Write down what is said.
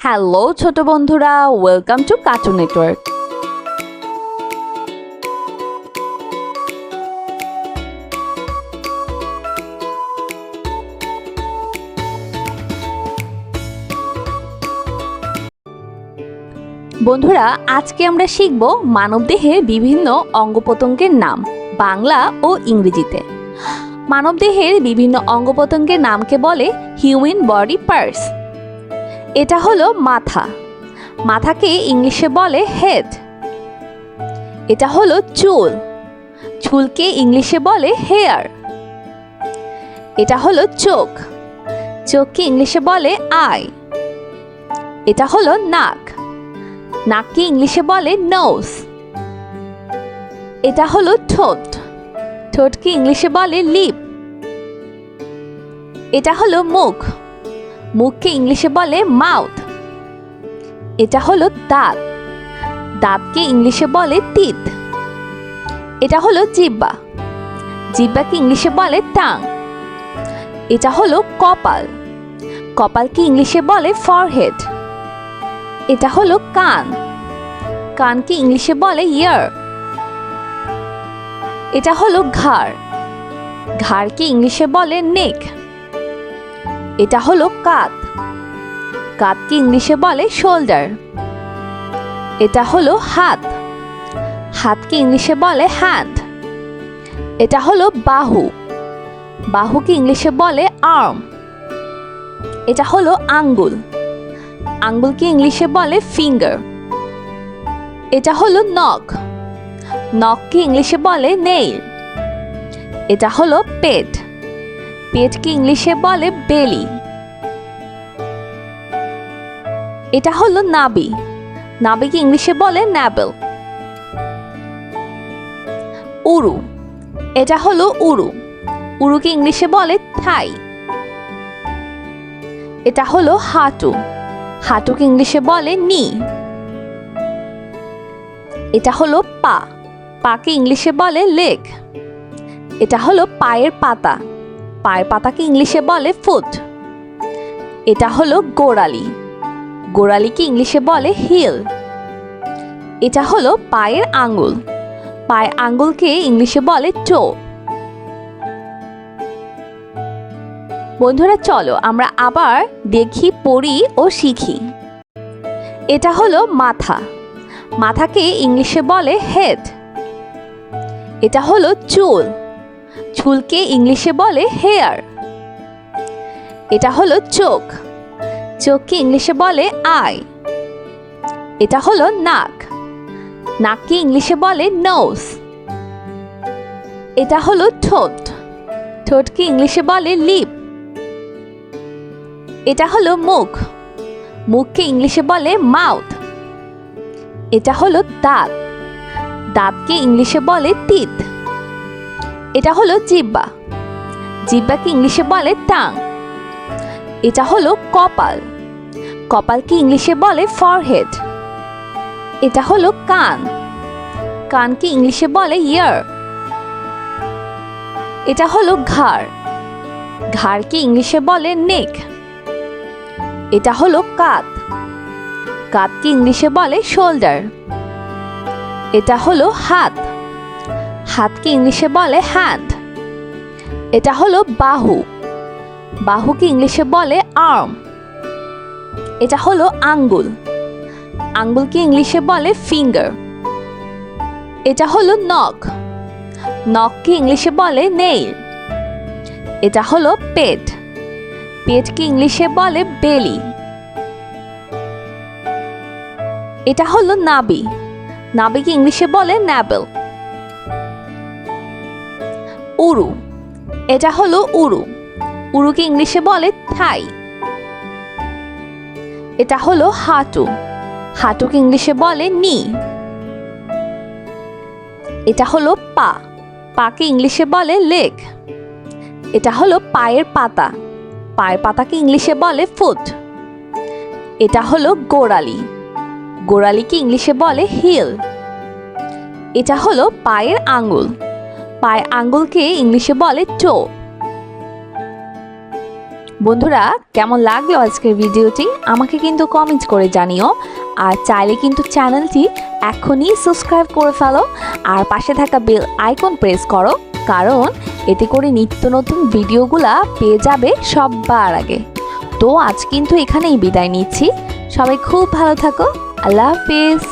Hello ছোট বন্ধুরা welcome to cartoon network বন্ধুরা, আজকে আমরা শিখব মানবদেহের বিভিন্ন অঙ্গ প্রত্যঙ্গের নাম, বাংলা ও ইংরেজিতে। মানবদেহের বিভিন্ন অঙ্গ প্রত্যঙ্গের নামকে বলে হিউম্যান বডি পার্টস এটা হলো মাথা। মাথাকে ইংলিশে বলে হেড এটা হলো চুল। চুলকে ইংলিশে বলে হেয়ার এটা হলো চোখ। চোখকে ইংলিশে বলে আই এটা হলো নাক। নাককে ইংলিশে বলে নোজ এটা হলো ঠোঁট। ঠোঁটকে ইংলিশে বলে লিপ এটা হলো মুখ। মুখকে ইংলিশে বলে মাউথ। এটা হলো দাঁত। দাঁতকে ইংলিশে বলে তিত এটা হলো জিব্বা। জিব্বাকে ইংলিশে বলে টাং এটা হলো কপাল। কপালকে ইংলিশে বলে ফরহেড এটা হলো কান। কানকে ইংলিশে বলে ইয়ার এটা হলো ঘাড়। ঘাড়কে ইংলিশে বলে নেক এটা হলো কাত। কাতকে ইংলিশে বলে শোল্ডার। এটা হলো হাত। হাতকে ইংলিশে বলে হ্যান্ড। এটা হলো বাহু। বাহুকে ইংলিশে বলে আর্ম। এটা হলো আঙ্গুল। আঙ্গুলকে ইংলিশে বলে ফিঙ্গার। এটা হলো নখ। নখকে ইংলিশে বলে নেইল। এটা হলো পেট। পেটকে ইংলিশে বলে বেলি। এটা হলো নাবি। নাবিকে ইংলিশে বলে ন্যাবেল। উরু। এটা হলো উরু। উরুকে ইংলিশে বলে থাই। এটা হলো হাঁটু। হাঁটুকে ইংলিশে বলে নি। এটা হলো পা। পাকে ইংলিশে বলে লেগ। এটা হলো পায়ের পাতা। পায়ের পাতাকে ইংলিশে বলে ফুট এটা হলো গোড়ালি। গোড়ালিকে ইংলিশে বলে হিল এটা হলো পায়ের আঙ্গুল। পায়ের আঙ্গুলকে ইংলিশে বলে টো বন্ধুরা, চলো আমরা আবার দেখি, পড়ি ও শিখি। এটা হলো মাথা। মাথাকে ইংলিশে বলে হেড এটা হলো চুল। চুলকে ইংলিশে বলে হেয়ার। এটা হলো চোখ। চোখকে ইংলিশে বলে আই। এটা হলো নাক। নাককে ইংলিশে বলে নোজ এটা হলো ঠোঁট। ঠোঁটকে ইংলিশে বলে লিপ এটা হলো মুখ। মুখকে ইংলিশে বলে মাউথ এটা হলো দাঁত। দাঁতকে ইংলিশে বলে তিত এটা হলো জিব্বা। জিব্বাকে ইংলিশে বলে টাং। এটা হলো কপাল। কপালকে ইংলিশে বলে ফরহেড এটা হলো কান। কানকে ইংলিশে বলে ইয়ার এটা হলো ঘাড়। ঘাড়কে ইংলিশে বলে নেক এটা হলো কাত। কাতকে ইংলিশে বলে শোল্ডার এটা হলো হাত। হাতকে ইংলিশে বলে হ্যান্ড এটা হলো বাহু। বাহুকে ইংলিশে বলে আর্ম। এটা হলো আঙ্গুল। আঙ্গুলকে ইংলিশে বলে ফিঙ্গার। এটা হলো নখ। নখকে ইংলিশে বলে নেইল। এটা হলো পেট। পেটকে ইংলিশে বলে বেলি। এটা হলো নাবি। নাবিকে ইংলিশে বলে ন্যাবেল। উরু। এটা হলো উরু। উরুকে ইংলিশে বলে থাই। এটা হলো হাঁটু। হাঁটুকে ইংলিশে বলে নি। এটা হলো পা। পাকে ইংলিশে বলে লেগ। এটা হলো পায়ের পাতা। পায়ের পাতাকে ইংলিশে বলে ফুট। এটা হলো গোড়ালি। গোড়ালিকে ইংলিশে বলে হিল। এটা হলো পায়ের আঙ্গুল পায়ের আঙ্গুলকে ইংলিশে বলে টো বন্ধুরা, কেমন লাগল আজকের ভিডিওটি? আমাকে কিন্তু কমেন্ট করে জানিও। আর চাইলে কিন্তু চ্যানেলটি এখনই সাবস্ক্রাইব করে ফেলো। আর পাশে থাকা বেল আইকন প্রেস করো, কারণ এতে করে নিত্য নতুন ভিডিওগুলা পেয়ে যাবে সবার আগে। তো আজ কিন্তু এখানেই বিদায় নিচ্ছি। সবাই খুব ভালো থাকো। আল্লাহ হাফিজ।